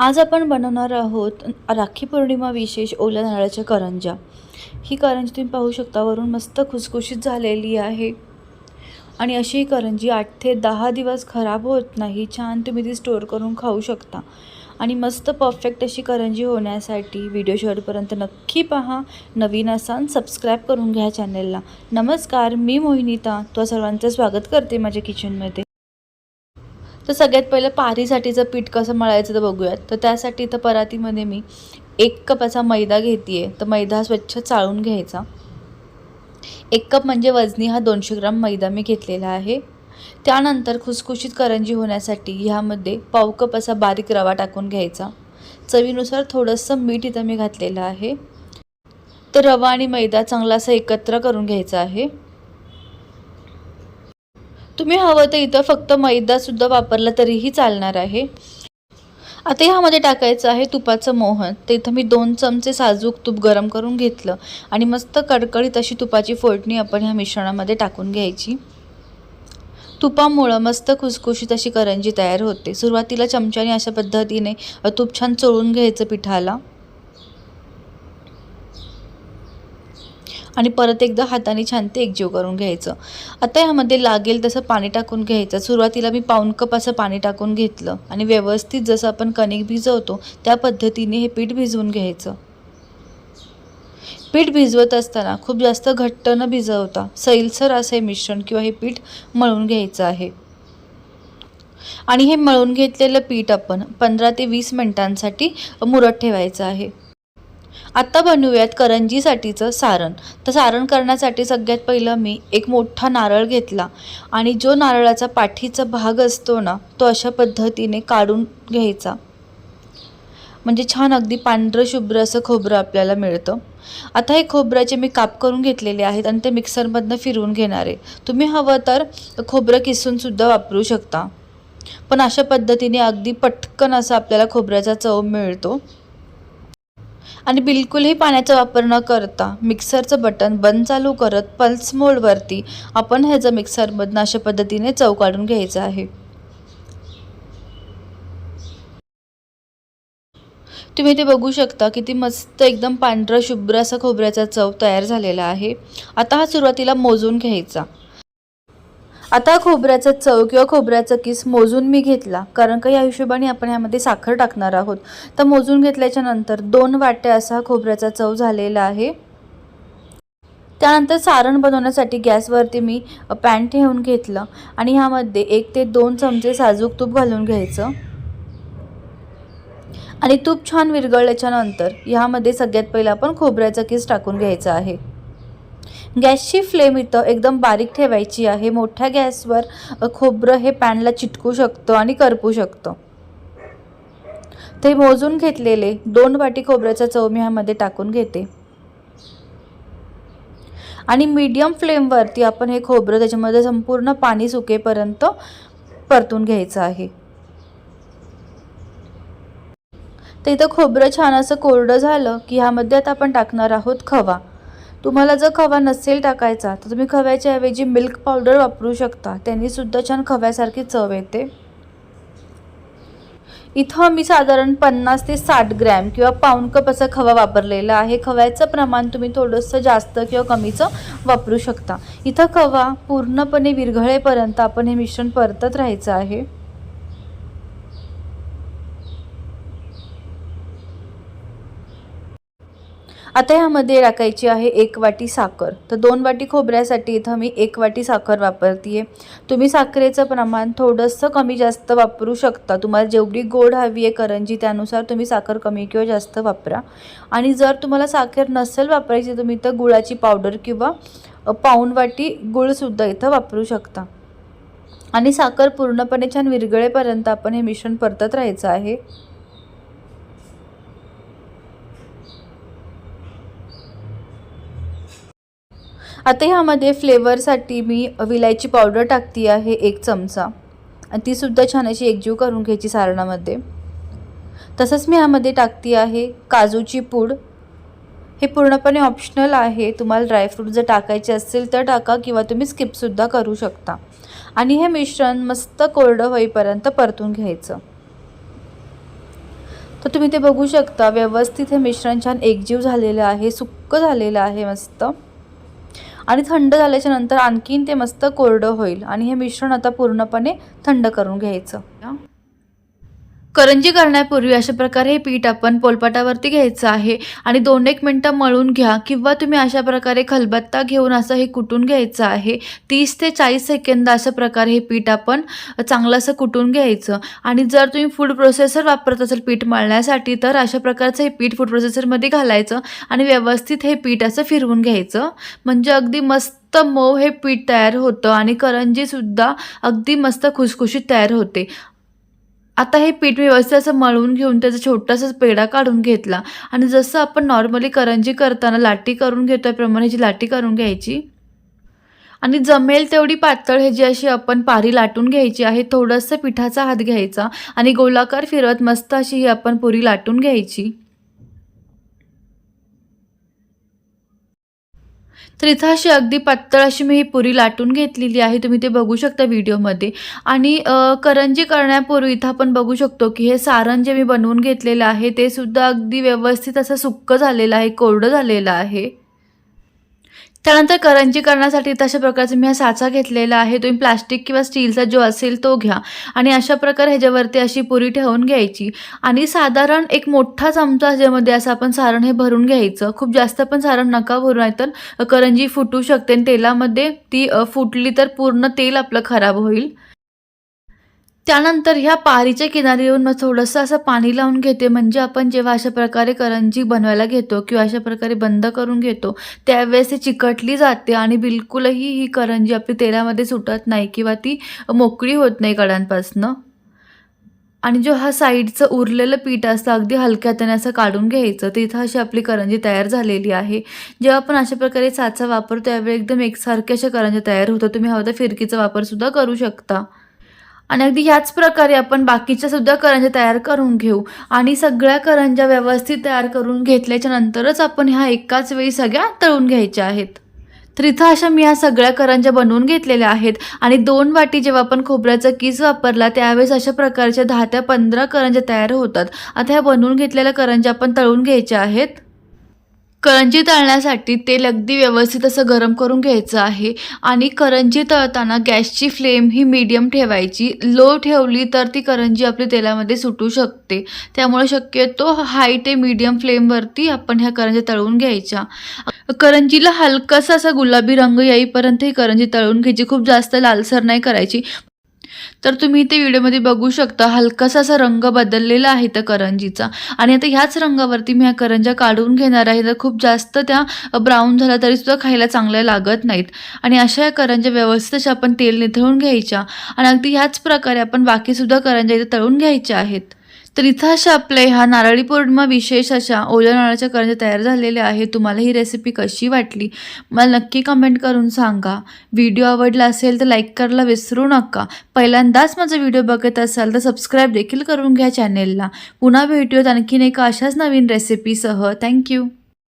आज आपण बनवणार आहोत राखी पौर्णिमा विशेष ओल्या नारळाच्या करंजा ही करंजी तुम्ही पाहू शकता वरून मस्त खुसखुशीत झालेली आहे. आणि अशी ही करंजी आठ ते दहा दिवस खराब होत नाही छान तुम्ही ती स्टोअर करून खाऊ शकता. आणि मस्त परफेक्ट अशी करंजी होण्यासाठी व्हिडिओ शेवटपर्यंत नक्की पहा. नवीन असाल सबस्क्राईब करून घ्या चॅनलला नमस्कार मी मोहिनीता. तो सर्वांचं स्वागत करते माझ्या किचनमध्ये तर सगळ्यात पहिलं पारीसाठीचं पीठ कसं मळायचं तर बघूयात. तर त्यासाठी तर परातीमध्ये मी एक कप असा मैदा घेते आहे तर मैदा स्वच्छ चाळून घ्यायचा. एक कप म्हणजे वजनी हा दोनशे ग्राम मैदा मी घेतलेला आहे. त्यानंतर खुसखुशीत करंजी होण्यासाठी ह्यामध्ये पाव कप असा बारीक रवा टाकून घ्यायचा. चवीनुसार थोडंसं मीठ इथं मी घातलेलं आहे. तर रवा आणि मैदा चांगला असा एकत्र करून घ्यायचा आहे. तुम्ही हवं तर इथं फक्त मैदासुद्धा वापरला तरीही चालणार आहे. आता ह्यामध्ये टाकायचं आहे तुपाचं मोहन. ते इथं मी दोन चमचे साजूक तूप गरम करून घेतलं. आणि मस्त कडकडीत अशी तुपाची फोडणी आपण ह्या मिश्रणामध्ये टाकून घ्यायची. तुपामुळं मस्त खुसखुशीत अशी करंजी तयार होते. सुरुवातीला चमच्याने अशा पद्धतीने तूप छान चोळून घ्यायचं पिठाला. आणि परत एकदा हाताने छान ते एकजीव करून घ्यायचं. आता ह्यामध्ये लागेल तसं पाणी टाकून घ्यायचं. सुरुवातीला मी पाऊन कप असं पाणी टाकून घेतलं आणि व्यवस्थित जसं आपण कणिक भिजवतो त्या पद्धतीने हे पीठ भिजवून घ्यायचं. पीठ भिजवत असताना खूप जास्त घट्ट न भिजवता सैलसर असं हे मिश्रण किंवा हे पीठ मळून घ्यायचं आहे. आणि हे मळून घेतलेलं पीठ आपण पंधरा ते वीस मिनिटांसाठी मुरत ठेवायचं आहे. आत्ता बनवूयात करंजीसाठीचं सारण. तर सारण करण्यासाठी सगळ्यात पहिलं मी एक मोठा नारळ घेतला. आणि जो नारळाचा पाठीचा भाग असतो ना तो अशा पद्धतीने काढून घ्यायचा. म्हणजे छान अगदी पांढरं शुभ्र असं खोबरं आपल्याला मिळतं. आता हे खोबऱ्याचे मी काप करून घेतलेले आहेत आणि ते मिक्सरमधनं फिरवून घेणार आहे. तुम्ही हवं तर खोबरं किसूनसुद्धा वापरू शकता. पण अशा पद्धतीने अगदी पटकन असा आपल्याला खोबऱ्याचा चव मिळतो. आणि बिलकुलही पाण्याचा वापर न करता मिक्सरचं बटन बंद चालू करत पल्स मोडवरती आपण ह्याचं मिक्सरमधनं अशा पद्धतीने चव काढून घ्यायचं आहे. तुम्ही ते बघू शकता किती मस्त एकदम पांढरा शुभ्र असा खोबऱ्याचा चव तयार झालेला आहे. आता हा सुरुवातीला मोजून घ्यायचा. आता खोबऱ्याचा चव किंवा खोबऱ्याचा किस मोजून मी घेतला. कारण का या हिशोबाने आपण यामध्ये साखर टाकणार आहोत. तर मोजून घेतल्याच्या नंतर दोन वाट्या असा खोबऱ्याचा चव झालेला आहे. त्यानंतर सारण बनवण्यासाठी गॅसवरती मी पॅन ठेवून घेतलं आणि ह्यामध्ये एक ते दोन चमचे साजूक तूप घालून घ्यायचं. आणि तूप छान विरघळल्याच्या नंतर ह्यामध्ये सगळ्यात पहिलं आपण खोबऱ्याचा किस टाकून घ्यायचा आहे. गॅसची फ्लेम इथं एकदम बारीक ठेवायची आहे. मोठ्या गॅसवर खोबरं हे पॅनला चिटकू शकतं आणि करपू शकतं. ते मोजून घेतलेले दोन वाटी खोबऱ्याचा चव मी ह्यामध्ये टाकून घेते. आणि मीडियम फ्लेमवरती आपण हे खोबरं त्याच्यामध्ये संपूर्ण पाणी सुकेपर्यंत परतून घ्यायचं आहे. तर इथं खोबरं छान असं कोरडं झालं की ह्यामध्ये आता आपण टाकणार आहोत खवा. तुम्हाला जर खवा नसेल टाकायचा तर तुम्ही खव्याच्या ऐवजी मिल्क पावडर वापरू शकता. त्यांनी सुद्धा छान खव्यासारखी चव येते. इथं मी साधारण पन्नास ते साठ ग्रॅम किंवा पाऊण कप असा खवा वापरलेला आहे. खव्याचं प्रमाण तुम्ही थोडंसं जास्त किंवा कमीचं वापरू शकता. इथं खवा पूर्णपणे विरघळेपर्यंत आपण हे मिश्रण परतत राहायचं आहे. आता ह्यामध्ये टाकायची आहे एक वाटी साखर. तर दोन वाटी खोबऱ्यासाठी इथं मी एक वाटी साखर वापरते तुम्ही साखरेचं प्रमाण थोडंसं कमी जास्त वापरू शकता. तुम्हाला जेवढी गोड हवी आहे करंजी त्यानुसार तुम्ही साखर कमी किंवा जास्त वापरा. आणि जर तुम्हाला साखर नसेल वापरायची तुम्ही तर गुळाची पावडर किंवा पाऊण वाटी गुळसुद्धा इथं वापरू शकता. आणि साखर पूर्णपणे छान विरगळेपर्यंत आपण हे मिश्रण परतत राहायचं आहे. आता ह्यामध्ये फ्लेवरसाठी मी विलायची पावडर टाकती आहे एक चमचा. आणि तीसुद्धा छान अशी एकजीव करून घ्यायची सारणामध्ये. तसंच मी ह्यामध्ये टाकती आहे काजूची पूड. हे पूर्णपणे ऑप्शनल आहे. तुम्हाला ड्रायफ्रूट जर टाकायचे असेल तर टाका किंवा तुम्ही स्किपसुद्धा करू शकता. आणि हे मिश्रण मस्त कोरडं होईपर्यंत परतून घ्यायचं. तर तुम्ही ते बघू शकता. व्यवस्थित हे मिश्रण छान एकजीव झालेलं आहे. सुक्क झालेलं आहे मस्त. आणि थंड झाल्याच्यानंतर आणखीन ते मस्त कोरडं होईल. आणि हे मिश्रण आता पूर्णपणे थंड करून घ्यायचं. करंजी करण्यापूर्वी अशा प्रकारे हे पीठ आपण पोलपाटावरती घ्यायचं आहे. आणि दोन एक मिनटं मळून घ्या किंवा तुम्ही अशा प्रकारे खलबत्ता घेऊन असं हे कुटून घ्यायचं आहे. तीस ते चाळीस सेकंद अशा प्रकारे हे पीठ आपण चांगलं असं कुटून घ्यायचं. आणि जर तुम्ही फूड प्रोसेसर वापरत असेल पीठ मळण्यासाठी तर अशा प्रकारचं हे पीठ फूड प्रोसेसरमध्ये घालायचं आणि व्यवस्थित हे पीठ असं फिरवून घ्यायचं. म्हणजे अगदी मस्त मऊ हे पीठ तयार होतं आणि करंजीसुद्धा अगदी मस्त खुसखुशीत तयार होते. आता हे पीठ व्यवस्थित असं मळून घेऊन त्याचा छोटासा पेढा काढून घेतला. आणि जसं आपण नॉर्मली करंजी करताना लाटी करून घेतो प्रमाणे ह्याची लाटी करून घ्यायची. आणि जमेल तेवढी पातळ ह्याची अशी आपण पारी लाटून घ्यायची आहे. थोडंसं पिठाचा हात घ्यायचा आणि गोलाकार फिरवत मस्त अशी ही आपण पुरी लाटून घ्यायची. तर इथं अशी अगदी पातळ अशी मी ही पुरी लाटून घेतलेली आहे. तुम्ही ते बघू शकता व्हिडिओमध्ये. आणि करंजी करण्यापूर्वी इथं आपण बघू शकतो की हे सारण जे मी बनवून घेतलेलं आहे ते सुद्धा अगदी व्यवस्थित असं सुक्क झालेलं आहे कोरडं झालेलं आहे. त्यानंतर करंजी करण्यासाठी तशा प्रकारचा मी हा साचा घेतलेला आहे. तुम्ही प्लास्टिक किंवा स्टीलचा जो असेल तो घ्या. आणि अशा प्रकारे ह्याच्यावरती अशी पुरी ठेवून घ्यायची. आणि साधारण एक मोठा चमचा ज्यामध्ये असं आपण सारण हे भरून घ्यायचं. खूप जास्त पण सारण नका भरू आहे तर करंजी फुटू शकते. आणि तेलामध्ये ती फुटली तर पूर्ण तेल आपलं खराब होईल. त्यानंतर ह्या पारीच्या किनारी येऊन मग थोडंसं असं पाणी लावून घेते. म्हणजे आपण जेव्हा अशा प्रकारे करंजी बनवायला घेतो किंवा अशा प्रकारे बंद करून घेतो त्यावेळेस ती चिकटली जाते आणि बिलकुलही ही करंजी आपली तेलामध्ये सुटत नाही किंवा ती मोकळी होत नाही कडांपासनं. आणि जो हा साईडचं उरलेलं पीठ असतं अगदी हलक्या हाताने असं काढून घ्यायचं. तिथं अशी आपली करंजी तयार झालेली आहे. जेव्हा आपण अशा प्रकारे साचा वापरतो त्यावेळी एकदम एकसारख्या अशा करंजी तयार होतं तुम्ही हवं तर फिरकीचा वापरसुद्धा करू शकता. आणि अगदी ह्याच प्रकारे आपण बाकीच्या सुद्धा करंज्या तयार करून घेऊ. आणि सगळ्या करंज्या व्यवस्थित तयार करून घेतल्याच्या नंतरच आपण ह्या एकाच वेळी सगळ्या तळून घ्यायच्या आहेत. तर इथं अशा मी ह्या सगळ्या करंज्या बनवून घेतलेल्या आहेत आणि दोन वाटी जेव्हा आपण खोबऱ्याचा किस वापरला त्यावेळेस अशा प्रकारच्या दहा ते पंधरा करंज्या तयार होतात. आता ह्या बनवून घेतलेल्या करंज्या आपण तळून घ्यायच्या आहेत. करंजी तळण्यासाठी तेल अगदी व्यवस्थित असं गरम करून घ्यायचं आहे. आणि करंजी तळताना गॅसची फ्लेम ही मीडियम ठेवायची. लो ठेवली तर ती करंजी आपली तेलामध्ये सुटू शकते. त्यामुळे शक्यतो हाय ते मीडियम फ्लेमवरती आपण ह्या करंजी तळून घ्यायच्या. करंजीला हलकासा असा गुलाबी रंग येईपर्यंत ही करंजी तळून घ्यायची. खूप जास्त लालसर नाही करायची. तर तुम्ही इथे व्हिडिओमध्ये बघू शकता हलकासा असा रंग बदललेला आहे त्या करंजीचा. आणि आता ह्याच रंगावरती मी ह्या करंज्या काढून घेणार आहे. तर खूप जास्त त्या ब्राऊन झाल्या तरी सुद्धा खायला चांगल्या लागत नाहीत. आणि अशा या करंज्या व्यवस्थित अशा आपण तेल निथळून घ्यायच्या. आणि अगदी ह्याच प्रकारे आपण बाकीसुद्धा करंज्या इथे तळून घ्यायच्या आहेत. त्रिथा इथं हा नारळी पौर्णिमा विशेष अशा ओल्या नारळाच्या करंज्या तयार झालेल्या आहे तुम्हाला ही रेसिपी कशी वाटली? मला नक्की कमेंट करून सांगा. व्हिडिओ आवडला असेल तर लाईक करायला विसरू नका. पहिल्यांदाच माझा व्हिडिओ बघत असाल तर सबस्क्राईब देखील करून घ्या चॅनेलला पुन्हा भेटूयात आणखीन एका अशाच नवीन रेसिपीसह थँक्यू